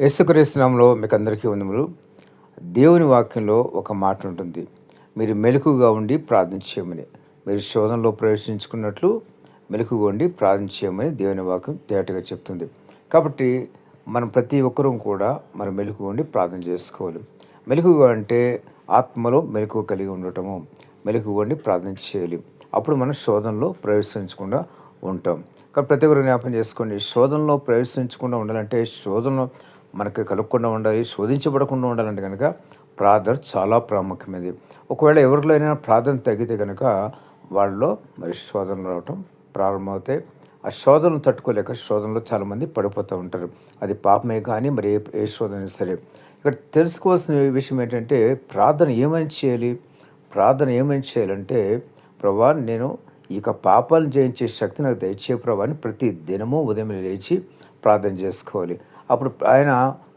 యేసుక్రీస్తునామంలో మీకు అందరికీ వందములు. దేవుని వాక్యంలో ఒక మాట ఉంటుంది. మీరు మెలకుగా ఉండి ప్రార్థన చేయమని. మీరు శోధనలో ప్రవేశించుకున్నట్లు మెలకుగా ఉండి ప్రార్థన చేయమని దేవుని వాక్యం తేటగా చెప్తుంది. కాబట్టి మనం ప్రతి ఒక్కరూ కూడా మనం మెలకుగా ఉండి ప్రార్థన చేసుకోవాలి. మెలకుగా అంటే ఆత్మలో మెలకువ కలిగి ఉండటము. మెలకుగా ఉండి ప్రార్థన చేయాలి. అప్పుడు మనం శోధనలో ప్రవేశించకుండా ఉంటాం. కాబట్టి ప్రతి ఒక్కరు జ్ఞాపం చేసుకోండి. శోధనలో ప్రవేశించకుండా ఉండాలంటే శోధనలో మనకి కలగకుండా ఉండాలి శోధించబడకుండా ఉండాలంటే కనుక ప్రార్థన చాలా ప్రాముఖ్యమైనది. ఒకవేళ ఎవరిలో అయినా ప్రార్థన తగ్గితే కనుక వాళ్ళలో మరి శోధనలు రావటం ప్రారంభమవుతాయి. ఆ శోధనలు తట్టుకోలేక శోధనలో చాలామంది పడిపోతూ ఉంటారు. అది పాపమే కానీ మరి ఏ ఏ శోధన సరే. ఇక్కడ తెలుసుకోవాల్సిన విషయం ఏంటంటే ప్రార్థన ఏమని చేయాలి? ప్రార్థన ఏమని చేయాలంటే ప్రభా నేను ఇక పాపాలను జయించే శక్తి నాకు దయచే ప్రభాని ప్రతి దినము ఉదయం లేచి ప్రార్థన చేసుకోవాలి. అప్పుడు ఆయన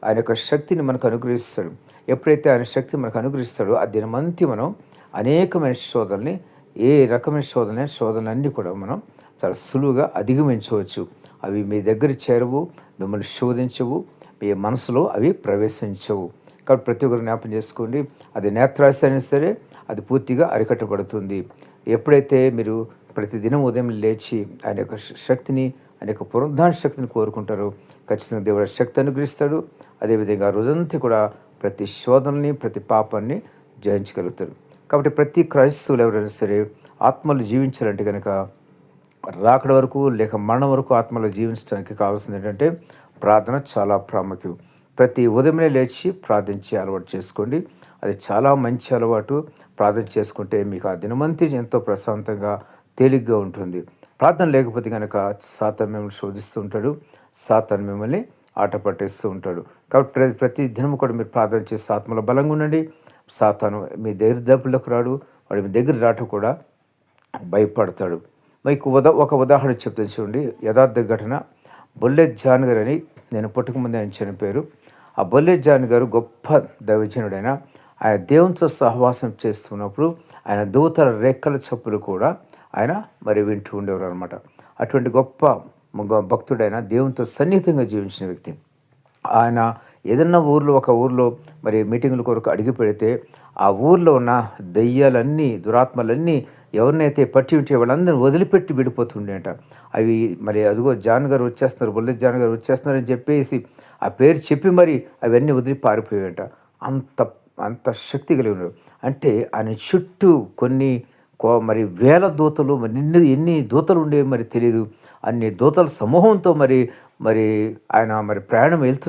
ఆయన యొక్క శక్తిని మనకు అనుగ్రహిస్తాడు. ఎప్పుడైతే ఆయన శక్తి మనకు అనుగ్రహిస్తాడో ఆ దినమంతి మనం అనేకమైన శోధనని ఏ రకమైన శోధన శోధనలన్నీ కూడా మనం చాలా సులువుగా అధిగమించవచ్చు. అవి మీ దగ్గర చేరవు మిమ్మల్ని శోధించవు మీ మనసులో అవి ప్రవేశించవు. కాబట్టి ప్రతి ఒక్కరు జ్ఞాపం చేసుకోండి అది నేత్రాశ అయినా సరే అది పూర్తిగా అరికట్టబడుతుంది. ఎప్పుడైతే మీరు ప్రతిదినం ఉదయం లేచి ఆయన యొక్క శక్తిని అనేక యొక్క పునరుద్ధాన శక్తిని కోరుకుంటారు. ఖచ్చితంగా దేవుడు శక్తి అనుగ్రహిస్తాడు. అదేవిధంగా రోజంతా కూడా ప్రతి శోధనని ప్రతి పాపాన్ని జయించగలుగుతాడు. కాబట్టి ప్రతి క్రైస్తవులు ఎవరైనా సరే ఆత్మలు జీవించాలంటే కనుక రాకడ వరకు లేక మరణం వరకు ఆత్మలో జీవించడానికి కావాల్సింది ఏంటంటే ప్రార్థన చాలా ప్రాముఖ్యం. ప్రతి ఉదయమే లేచి ప్రార్థించి అలవాటు చేసుకోండి. అది చాలా మంచి అలవాటు. ప్రార్థన చేసుకుంటే మీకు ఆ దినమంతి ఎంతో ప్రశాంతంగా తేలిగ్గా ఉంటుంది. ప్రార్థన లేకపోతే కనుక సాతాన్ మిమ్మల్ని శోధిస్తూ ఉంటాడు సాతాన్ మిమ్మల్ని ఆట పట్టేస్తూ ఉంటాడు. కాబట్టి ప్రతి ప్రతి దినం కూడా మీరు ప్రార్థన చేసి ఆత్మలో బలంగా ఉండండి. సాతాను మీ దగ్గర దెబ్బలకు రాడు వాడు మీ దగ్గర రాట కూడా భయపడతాడు. మీకు ఉదా ఒక ఉదాహరణ చెప్తాను చూడండి. యథార్థ ఘటన బొల్లెట్ జాన్ గారు అని నేను పుట్టకముందే ఆయన చనిపోయారు. ఆ బొల్లె జాన్ గారు గొప్ప దైవజనుడైన ఆయన దేవునితో సహవాసం చేస్తున్నప్పుడు ఆయన దూతల రెక్కల చెప్పులు కూడా ఆయన మరి వింటూ ఉండేవారు అనమాట అటువంటి గొప్ప భక్తుడైన దేవునితో సన్నిహితంగా జీవించిన వ్యక్తి. ఆయన ఏదన్నా ఊర్లో ఒక ఊర్లో మరి మీటింగుల కొరకు అడిగి పెడితే ఆ ఊర్లో ఉన్న దయ్యాలన్నీ దురాత్మలన్నీ ఎవరినైతే పట్టి ఉంటే వాళ్ళందరినీ వదిలిపెట్టి విడిపోతుండేట. అవి మరి అదిగో జాన్ గారు వచ్చేస్తున్నారు బుల్లెట్ జాన్ గారు వచ్చేస్తున్నారని చెప్పేసి ఆ పేరు చెప్పి మరి అవన్నీ వదిలి పారిపోయాట అంత అంత శక్తి కలిగి అంటే ఆయన చుట్టూ కొన్ని మరి వేల దూతలు మరి నిన్ను ఎన్ని దూతలు ఉండేవి మరి తెలియదు అన్ని దూతల సమూహంతో మరి మరి ఆయన మరి ప్రయాణం వెళ్తూ